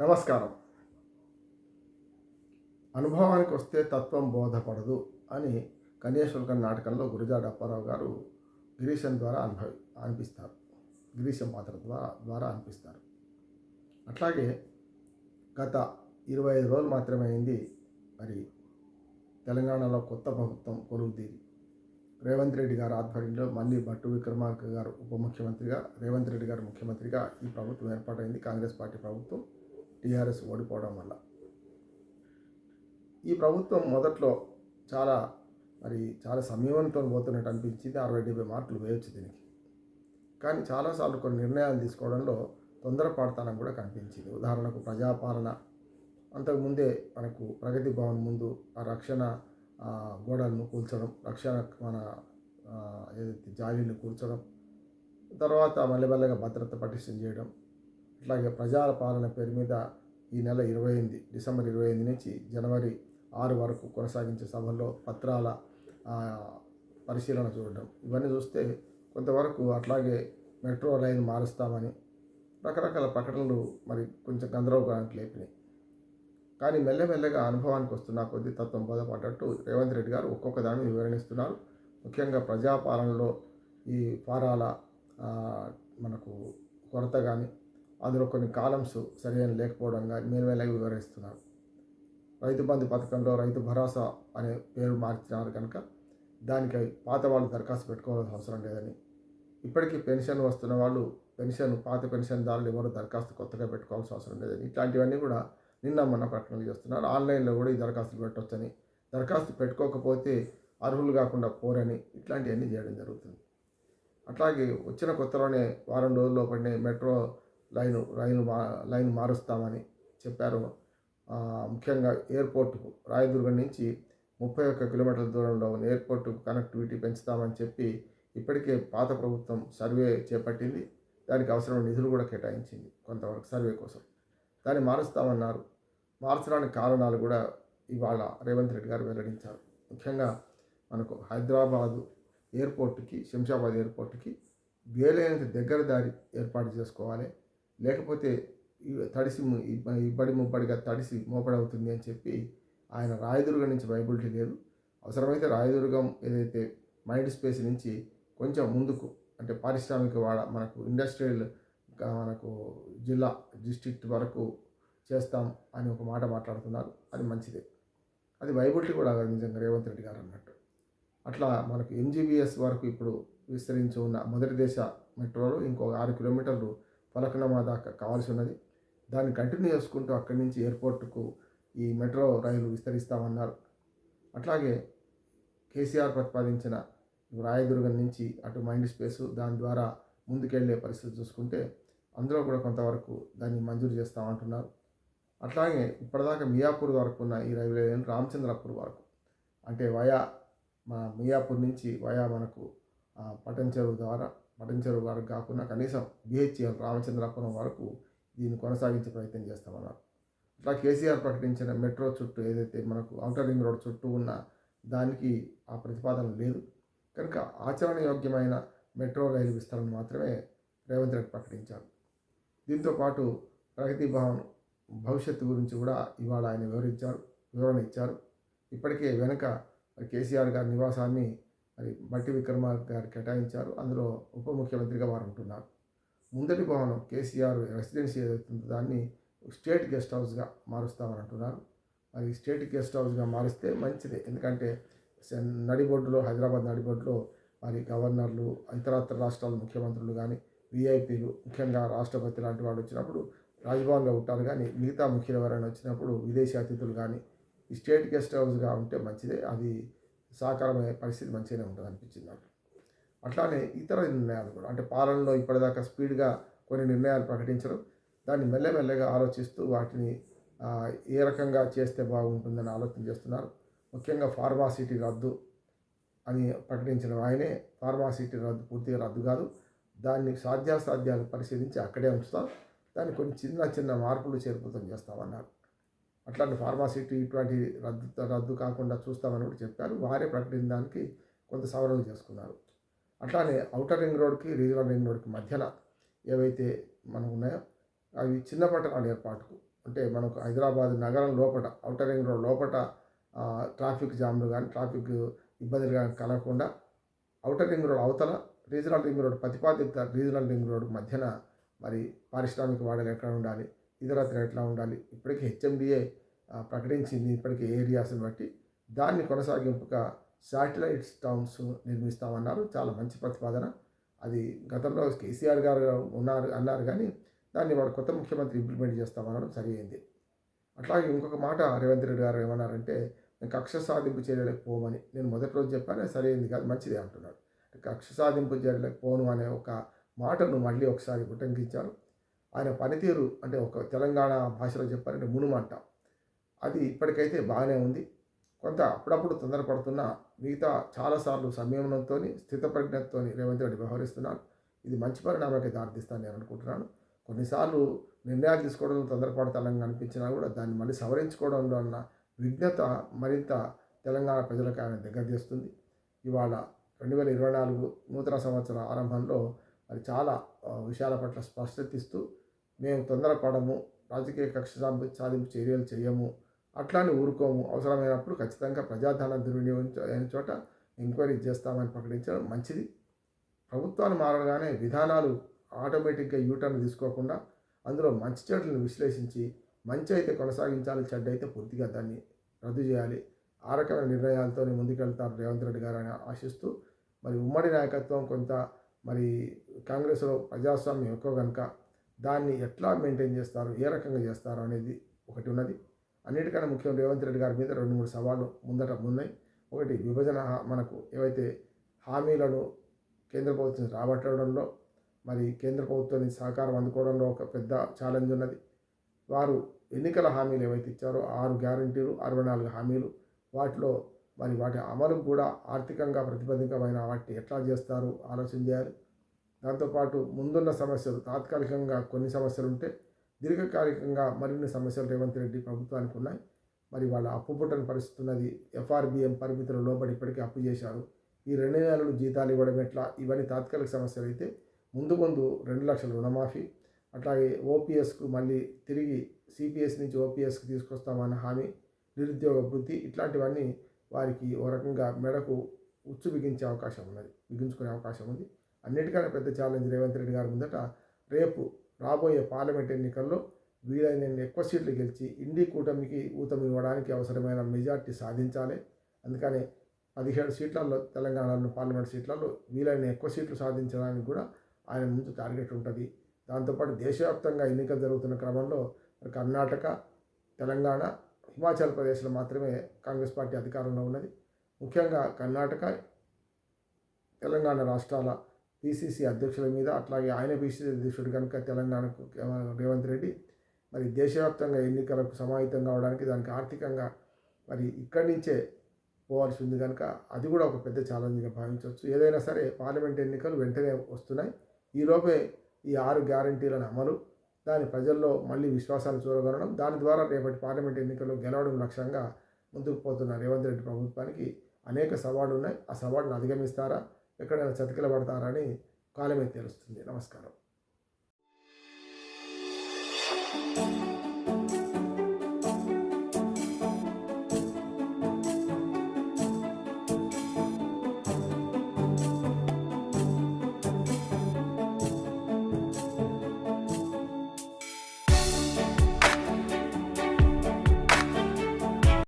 నమస్కారం. అనుభవానికి వస్తే తత్వం బోధపడదు అని కన్యాశుల్కం నాటకంలో గురుజాడ అప్పారావు గారు గిరీశం ద్వారా అనుభవి అనిపిస్తారు. గిరీశం పాత్ర ద్వారా ద్వారా అనిపిస్తారు. అట్లాగే గత ఇరవై ఐదు రోజులు మాత్రమే అయింది మరి తెలంగాణలో కొత్త ప్రభుత్వం కొలువుదీరి. రేవంత్ రెడ్డి గారు ఆధ్వర్యంలో మళ్ళీ భట్టు విక్రమార్క గారు ఉప ముఖ్యమంత్రిగా రేవంత్ రెడ్డి గారు ముఖ్యమంత్రిగా ఈ ప్రభుత్వం ఏర్పాటైంది. కాంగ్రెస్ పార్టీ ప్రభుత్వం టీఆర్ఎస్ ఓడిపోవడం వల్ల. ఈ ప్రభుత్వం మొదట్లో చాలా మరి చాలా సంయమనంతో పోతున్నట్టు అనిపించింది. అరవై డెబ్బై మార్కులు వేయొచ్చు దీనికి. కానీ చాలాసార్లు కొన్ని నిర్ణయాలు తీసుకోవడంలో తొందరపడతానం కూడా కనిపించింది. ఉదాహరణకు ప్రజాపాలన. అంతకుముందే మనకు ప్రగతి భవన్ ముందు ఆ రక్షణ గోడలను కూల్చడం రక్షణ మన ఏదైతే జాలీలు కూల్చడం తర్వాత మెల్లమెల్లగా భద్రత పటిష్టం చేయడం అట్లాగే ప్రజల పాలన పేరు మీద ఈ నెల ఇరవై ఎనిమిది డిసెంబర్ ఇరవై ఎనిమిది నుంచి జనవరి ఆరు వరకు కొనసాగించే సభల్లో పత్రాల పరిశీలన చూడడం. ఇవన్నీ చూస్తే కొంతవరకు అట్లాగే మెట్రో లైన్ మారుస్తామని రకరకాల ప్రకటనలు మరి కొంచెం గందరగోళానికి లేపినాయి. కానీ మెల్లమెల్లగా అనుభవానికి వస్తున్న కొద్ది తత్వం బోధపడ్డట్టు రేవంత్ రెడ్డి గారు ఒక్కొక్క దాన్ని వివరణిస్తున్నారు. ముఖ్యంగా ప్రజాపాలనలో ఈ ఫారాల మనకు కొరత కానీ అందులో కొన్ని కాలమ్స్ సరైన లేకపోవడం కానీ మెల్లమెల్లగా వివరిస్తున్నారు. రైతు బంధు పథకంలో రైతు భరోసా అనే పేరు మార్చినారు కనుక దానికి పాత వాళ్ళు దరఖాస్తు పెట్టుకోవాల్సిన అవసరం లేదని. ఇప్పటికీ పెన్షన్ వస్తున్న వాళ్ళు పెన్షన్ పాత పెన్షన్దారులు ఎవరు దరఖాస్తు కొత్తగా పెట్టుకోవాల్సిన అవసరం లేదని. ఇట్లాంటివన్నీ కూడా నిన్న మొన్న ప్రకటనలు చేస్తున్నారు. ఆన్లైన్లో కూడా ఈ దరఖాస్తులు పెట్టవచ్చని దరఖాస్తు పెట్టుకోకపోతే అర్హులు కాకుండా పోరని ఇట్లాంటివన్నీ చేయడం జరుగుతుంది. అట్లాగే వచ్చిన కొత్తలోనే వారం రోజుల్లో పడిన మెట్రో లైను రైలు మా లైన్ మారుస్తామని చెప్పారు. ముఖ్యంగా ఎయిర్పోర్టుకు రాయదుర్గం నుంచి ముప్పై ఒక్క కిలోమీటర్ల దూరంలో ఉన్న ఎయిర్పోర్ట్ కనెక్టివిటీ పెంచుతామని చెప్పి ఇప్పటికే పాత ప్రభుత్వం సర్వే చేపట్టింది. దానికి అవసరమైన నిధులు కూడా కేటాయించింది కొంతవరకు సర్వే కోసం. దాన్ని మారుస్తామన్నారు. మార్చడానికి కారణాలు కూడా ఇవాళ రేవంత్ రెడ్డి గారు వెల్లడించారు. ముఖ్యంగా మనకు హైదరాబాదు ఎయిర్పోర్ట్కి శంషాబాద్ ఎయిర్పోర్ట్కి వేలైనంత దగ్గర దారి ఏర్పాటు చేసుకోవాలి. లేకపోతే తడిసి ము- ఇబ్బడి ముబ్బడిగా తడిసి మోపడవుతుంది అని చెప్పి ఆయన రాయదుర్గం నుంచి వైబిలిటీ లేదు. అవసరమైతే రాయదుర్గం ఏదైతే మైండ్ స్పేస్ నుంచి కొంచెం ముందుకు అంటే పారిశ్రామిక వాడ మనకు ఇండస్ట్రియల్ మనకు జిల్లా డిస్ట్రిక్ట్ వరకు చేస్తాం అని ఒక మాట మాట్లాడుతున్నారు. అది మంచిదే. అది వైబిలిటీ కూడా నిజంగా రేవంత్ రెడ్డి గారు అన్నట్టు. అట్లా మనకు ఎంజీబీఎస్ వరకు ఇప్పుడు విస్తరించి ఉన్న మొదటి దేశ మెట్రోలో ఇంకో ఆరు కిలోమీటర్లు పలకనమా దాకా కావాల్సి ఉన్నది దాన్ని కంటిన్యూ చేసుకుంటూ అక్కడి నుంచి ఎయిర్పోర్ట్కు ఈ మెట్రో రైలు విస్తరిస్తామన్నారు. అట్లాగే కేసీఆర్ ప్రతిపాదించిన రాయదుర్గం నుంచి అటు మైండ్ స్పేస్ దాని ద్వారా ముందుకెళ్ళే పరిస్థితి చూసుకుంటే అందులో కూడా కొంతవరకు దాన్ని మంజూరు చేస్తామంటున్నారు. అట్లాగే ఇప్పటిదాకా మియాపూర్ వరకు ఉన్న ఈ రైల్వే లైన్ రామచంద్రపూర్ వరకు అంటే వయా మా మియాపూర్ నుంచి వయా మనకు ఆ, పటన్ చెరువు ద్వారా పటన్ చెరువు వరకు కాకుండా కనీసం బిహెచ్ఎల్ రామచంద్రాపురం వరకు దీన్ని కొనసాగించే ప్రయత్నం చేస్తామన్నారు. అట్లా కేసీఆర్ ప్రకటించిన మెట్రో చుట్టూ ఏదైతే మనకు ఔటర్ రింగ్ రోడ్ చుట్టూ ఉన్న దానికి ఆ ప్రతిపాదన లేదు. కనుక ఆచరణయోగ్యమైన మెట్రో రైలు విస్తరణ మాత్రమే రేవంత్ రెడ్డి ప్రకటించారు. దీంతో పాటు ప్రగతి భవన్ భవిష్యత్తు గురించి కూడా ఇవాళ ఆయన వివరించారు వివరణ ఇచ్చారు. ఇప్పటికే వెనుక కేసీఆర్ గారి నివాసాన్ని మరి బట్టి విక్రమార్క గారు కేటాయించారు. అందులో ఉప ముఖ్యమంత్రిగా వారు ఉంటున్నారు. ముందటి భవనం కేసీఆర్ రెసిడెన్సీ ఏదైతుందో దాన్ని స్టేట్ గెస్ట్ హౌస్గా మారుస్తామని అంటున్నారు. మరి స్టేట్ గెస్ట్ హౌస్గా మారిస్తే మంచిదే. ఎందుకంటే నడిబొడ్డులో హైదరాబాద్ నడిబొడ్డులో మరి గవర్నర్లు ఇతరత్ర రాష్ట్రాల ముఖ్యమంత్రులు కానీ విఐపీలు ముఖ్యంగా రాష్ట్రపతి లాంటి వాళ్ళు వచ్చినప్పుడు రాజభవన్లో ఉంటారు కానీ మిగతా ముఖ్యులు ఎవరైనా వచ్చినప్పుడు విదేశీ అతిథులు కానీ ఈ స్టేట్ గెస్ట్ హౌస్గా ఉంటే మంచిదే. అది సాకారమయ్యే పరిస్థితి మంచిగానే ఉంటుంది అనిపించింది నాకు. అట్లానే ఇతర నిర్ణయాలు కూడా అంటే పాలనలో ఇప్పటిదాకా స్పీడ్గా కొన్ని నిర్ణయాలు ప్రకటించడం దాన్ని మెల్లమెల్లగా ఆలోచిస్తూ వాటిని ఏ రకంగా చేస్తే బాగుంటుందని ఆలోచన చేస్తున్నారు. ముఖ్యంగా ఫార్మాసిటీ రద్దు అని ప్రకటించిన ఆయనే ఫార్మాసిటీ రద్దు పూర్తిగా రద్దు కాదు దాన్ని సాధ్యాసాధ్యాలు పరిశీలించి అక్కడే ఉంచుతాం దాన్ని కొన్ని చిన్న చిన్న మార్పులు చేర్పుతం చేస్తామన్నారు. అట్లాంటి ఫార్మాసిటీ ఇటువంటి రద్దు రద్దు కాకుండా చూస్తామని కూడా చెప్పారు. వారే ప్రకటించడానికి కొంత సవరణలు చేసుకున్నారు. అట్లానే ఔటర్ రింగ్ రోడ్కి రీజనల్ రింగ్ రోడ్కి మధ్యన ఏవైతే మనకు ఉన్నాయో అవి చిన్న పట్టణాల ఏర్పాటుకు. అంటే మనకు హైదరాబాద్ నగరం లోపల ఔటర్ రింగ్ రోడ్ లోపల ట్రాఫిక్ జామ్లు కానీ ట్రాఫిక్ ఇబ్బందులు కానీ కలగకుండా ఔటర్ రింగ్ రోడ్ అవతల రీజనల్ రింగ్ రోడ్ ప్రతిపాదిత రీజనల్ రింగ్ రోడ్ మధ్యన మరి పారిశ్రామిక వాడలు ఎట్లా ఉండాలి? ఇతరత్ర ఎట్లా ఉండాలి? ఇప్పటికీ హెచ్ఎండిఏ ప్రకటించింది ఇప్పటికే ఏరియాస్ని బట్టి. దాన్ని కొనసాగింపుగా శాటిలైట్ టౌన్స్ నిర్మిస్తామన్నారు. చాలా మంచి ప్రతిపాదన. అది గతంలో కేసీఆర్ గారు ఉన్నారు అన్నారు కానీ దాన్ని వాడు కొత్త ముఖ్యమంత్రి ఇంప్లిమెంట్ చేస్తామనడం సరి అయింది అట్లాగే ఇంకొక మాట రేవంత్ రెడ్డి గారు ఏమన్నారంటే నేను కక్ష సాధింపు చర్యలకు పోమని. నేను మొదటి రోజు చెప్పాను సరైంది కాదు మంచిదే అంటున్నాడు. కక్ష సాధింపు చర్యలకు పోను అనే ఒక మాటను మళ్ళీ ఒకసారి ఉటంకించారు ఆయన పనితీరు అంటే ఒక తెలంగాణ భాషలో చెప్పారంటే మునుమంటాం. అది ఇప్పటికైతే బాగానే ఉంది. కొంత అప్పుడప్పుడు తొందరపడుతున్న మిగతా చాలాసార్లు సంయమనంతో స్థితప్రజ్ఞతతో రేవంత్ రెడ్డి వ్యవహరిస్తున్నాను ఇది మంచి పరిణామానికి దారితీస్తాను నేను అనుకుంటున్నాను. కొన్నిసార్లు నిర్ణయాలు తీసుకోవడంలో తొందరపడతానని అనిపించినా కూడా దాన్ని మళ్ళీ సవరించుకోవడంలో ఉన్న విఘ్నత మరింత తెలంగాణ ప్రజలకు ఆయన దగ్గర చేస్తుంది ఇవాళ రెండు వేల ఇరవై నాలుగు నూతన సంవత్సర ఆరంభంలో మరి చాలా విషయాల పట్ల స్పష్టత ఇస్తూ మేము తొందరపడము రాజకీయ కక్ష సాధింపు చర్యలు చేయము అట్లానే ఊరుకోము. అవసరమైనప్పుడు ఖచ్చితంగా ప్రజాధనం దుర్వినియోగం చోట ఎంక్వైరీ చేస్తామని ప్రకటించడం మంచిది. ప్రభుత్వాలు మారగానే విధానాలు ఆటోమేటిక్గా యూటర్న్ తీసుకోకుండా అందులో మంచి చెడులను విశ్లేషించి మంచి అయితే కొనసాగించాలి చెడ్డ అయితే పూర్తిగా దాన్ని రద్దు చేయాలి. ఆ రకమైన నిర్ణయాలతోనే ముందుకెళ్తారు రేవంత్ రెడ్డి గారు అని ఆశిస్తూ మరి ఉమ్మడి నాయకత్వం కొంత మరి కాంగ్రెస్లో ప్రజాస్వామ్యం ఎక్కువ కనుక దాన్ని ఎట్లా మెయింటైన్ చేస్తారు ఏ రకంగా చేస్తారు అనేది ఒకటి ఉన్నది. అన్నిటికన్నా ముఖ్యం రేవంత్ రెడ్డి గారి మీద రెండు మూడు సవాళ్ళు ముందట ఉన్నాయి ఒకటి విభజన మనకు ఏవైతే హామీలను కేంద్ర ప్రభుత్వం రాబట్టడంలో మరి కేంద్ర ప్రభుత్వం సహకారం అందుకోవడంలో ఒక పెద్ద ఛాలెంజ్ ఉన్నది. వారు ఎన్నికల హామీలు ఏవైతే ఇచ్చారో ఆరు గ్యారంటీలు అరవై నాలుగు హామీలు వాటిలో మరి వాటి అమలు కూడా ఆర్థికంగా ప్రతిబంధకమైన వాటిని ఎట్లా చేస్తారు ఆలోచన చేయాలి. దాంతోపాటు ముందున్న సమస్యలు తాత్కాలికంగా కొన్ని సమస్యలు ఉంటే దీర్ఘకాలికంగా మరిన్ని సమస్యలు రేవంత్ రెడ్డి ప్రభుత్వానికి ఉన్నాయి. మరి వాళ్ళ అప్పు పుట్టని పరిస్థితి ఉన్నది ఎఫ్ఆర్బిఎం పరిమితుల లోబడి ఇప్పటికీ అప్పు చేశారు. ఈ రెండు నెలలు జీతాలు ఇవ్వడం ఎట్లా? ఇవన్నీ తాత్కాలిక సమస్యలు అయితే ముందు ముందు రెండు లక్షల రుణమాఫీ అట్లాగే ఓపీఎస్కు మళ్ళీ తిరిగి సిపిఎస్ నుంచి ఓపీఎస్కి తీసుకొస్తామన్న హామీ నిరుద్యోగ వృద్ధి ఇట్లాంటివన్నీ వారికి ఓ రకంగా మెడకు ఉచ్చు బిగించే అవకాశం ఉన్నది బిగించుకునే అవకాశం ఉంది. అన్నిటికన్నా పెద్ద ఛాలెంజ్ రేవంత్ రెడ్డి గారి ముందట రేపు రాబోయే పార్లమెంట్ ఎన్నికల్లో వీలైన ఎక్కువ సీట్లు గెలిచి ఇండి కూటమికి ఊతం ఇవ్వడానికి అవసరమైన మెజార్టీ సాధించాలి. అందుకని పదిహేడు సీట్లలో తెలంగాణలో పార్లమెంట్ సీట్లలో వీలైన ఎక్కువ సీట్లు సాధించడానికి కూడా ఆయన ముందు టార్గెట్ ఉంటుంది. దాంతోపాటు దేశవ్యాప్తంగా ఎన్నికలు జరుగుతున్న క్రమంలో కర్ణాటక తెలంగాణ హిమాచల్ ప్రదేశ్లో మాత్రమే కాంగ్రెస్ పార్టీ అధికారంలో ఉన్నది. ముఖ్యంగా కర్ణాటక తెలంగాణ రాష్ట్రాల పిసిసి అధ్యక్షుల మీద అట్లాగే ఆయన పిసిసి అధ్యక్షుడు కనుక తెలంగాణకు రేవంత్ రెడ్డి మరి దేశవ్యాప్తంగా ఎన్నికలకు సమాహితం కావడానికి దానికి ఆర్థికంగా మరి ఇక్కడి నుంచే పోవాల్సి ఉంది కనుక అది కూడా ఒక పెద్ద ఛాలెంజ్గా భావించవచ్చు. ఏదైనా సరే పార్లమెంట్ ఎన్నికలు వెంటనే వస్తున్నాయి. ఈలోపే ఈ ఆరు గ్యారంటీలను అమలు దాని ప్రజల్లో మళ్ళీ విశ్వాసాన్ని చూడగలడం దాని ద్వారా రేపటి పార్లమెంట్ ఎన్నికల్లో గెలవడం లక్ష్యంగా ముందుకు పోతున్న రేవంత్ రెడ్డి ప్రభుత్వానికి అనేక సవాళ్ళు ఉన్నాయి. ఆ సవాళ్ళను అధిగమిస్తారా? ఎక్కడైనా చతికిల పడతారా కాలమే తెలుస్తుంది. నమస్కారం.